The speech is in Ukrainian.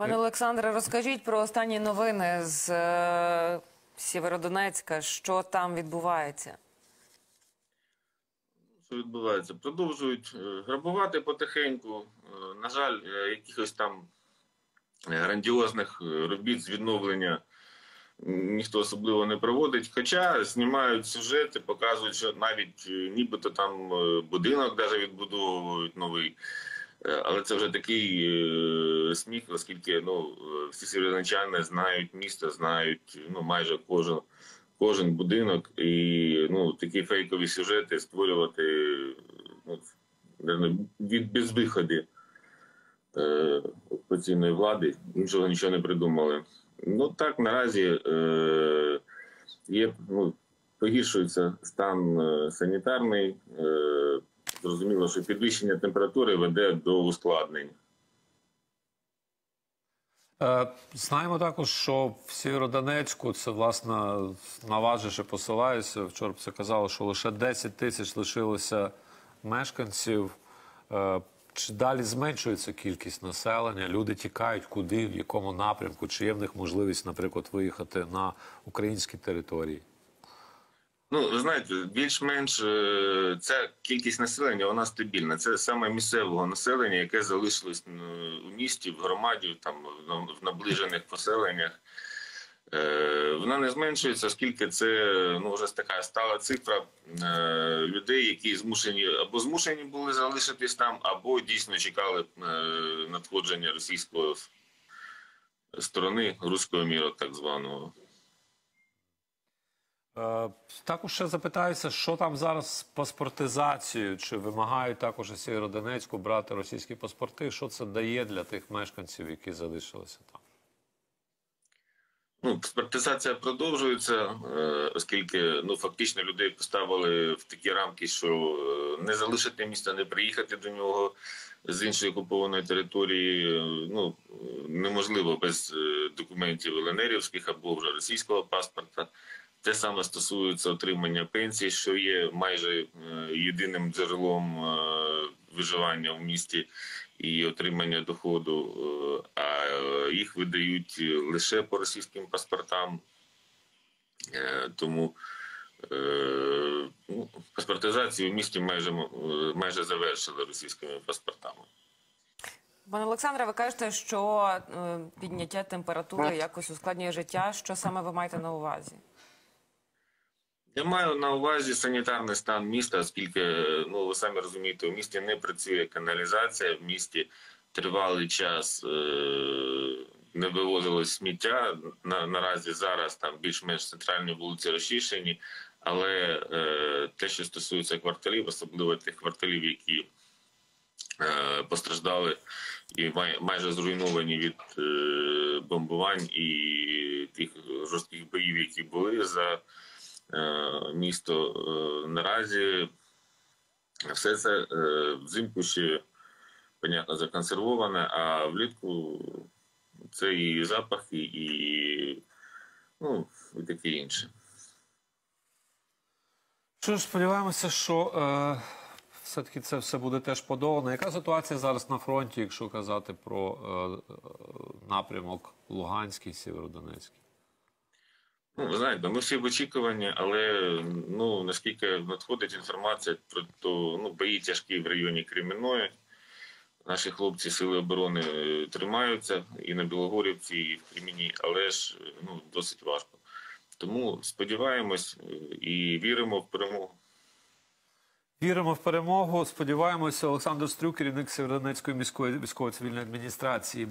Пане Олександре, розкажіть про останні новини з е, Сєвєродонецька. Що там відбувається? що відбувається? Продовжують е, грабувати потихеньку. Е, На жаль, е, якихось там е, грандіозних е, робіт з відновлення ніхто особливо не проводить. Хоча знімають сюжети, показують, що навіть е, нібито там е, будинок даже відбудовують новий. Е, Але це вже такий е, сміх, оскільки ну, е, всі сєвєродончани знають місто, знають ну, майже кожен, кожен будинок, і ну, такі фейкові сюжети створювати ну, від безвиходи е, окупаційної влади, іншого нічого не придумали. Ну так, наразі е, є, ну, погіршується стан санітарний. Е, зрозуміло, що підвищення температури веде до ускладнень. Е, Знаємо також, що в Сєвєродонецьку це власне на вас же ще посилаюся. Вчора це казали, що лише 10 тисяч лишилося мешканців. Е, Чи далі зменшується кількість населення? Люди тікають куди, в якому напрямку? Чи є в них можливість, наприклад, виїхати на українські території? Ну, ви знаєте, більш-менш е, ця кількість населення вона стабільна. Це саме місцевого населення, яке залишилось е, у місті, в громаді, там в- наближених поселеннях. Е, Вона не зменшується, оскільки це ну вже така стала цифра людей, які змушені або змушені були залишитись там, або дійсно чекали надходження російської сторони руського міру, так званого. Е, Також ще запитаюся, що там зараз з паспортизацією? Чи вимагають також Сєвєродонецьку брати російські паспорти? Що це дає для тих мешканців, які залишилися там? Ну, паспортизація продовжується, е, оскільки ну фактично людей поставили в такі рамки, що е, не залишити місто, не приїхати до нього з іншої окупованої території. Ну неможливо без документів ЛНРівських або вже російського паспорта. Те саме стосується отримання пенсій, що є майже е, єдиним джерелом е, виживання в місті і отримання доходу, е, а їх видають лише по російським паспортам. Тому ну, паспортизацію в місті майже, майже завершили російськими паспортами. Пане Олександре, ви кажете, що підняття температури якось ускладнює життя. Що саме ви маєте на увазі? Я маю на увазі санітарний стан міста, оскільки ну ви самі розумієте, у місті не працює каналізація, в місті тривалий час е- не вивозилось сміття. На, наразі зараз там більш-менш центральні вулиці розчищені, але е- те, що стосується кварталів, особливо тих кварталів, які е- постраждали і май- майже зруйновані від е- бомбувань і тих жорстких боїв, які були за місто е, наразі все це е, взимку ще понятно законсервоване, а влітку це і запахи, і ну і таке інше. Що ж, сподіваємося, що е, все-таки це все буде теж подолано. Яка ситуація зараз на фронті, якщо казати про е, е, напрямок Луганський, Сєвєродонецький? Ну, ви знаєте, ми всі в очікуванні, але ну наскільки надходить інформація про то, ну бої тяжкі в районі Кремінної. Наші хлопці сили оборони е, тримаються і на Білогорівці, і в Креміні, але ж е, ну досить важко. Тому сподіваємось е, і віримо в перемогу. Віримо в перемогу. Сподіваємося, Олександр Стрюк, керівник Сєвєродонецької міської військово-цивільної адміністрації.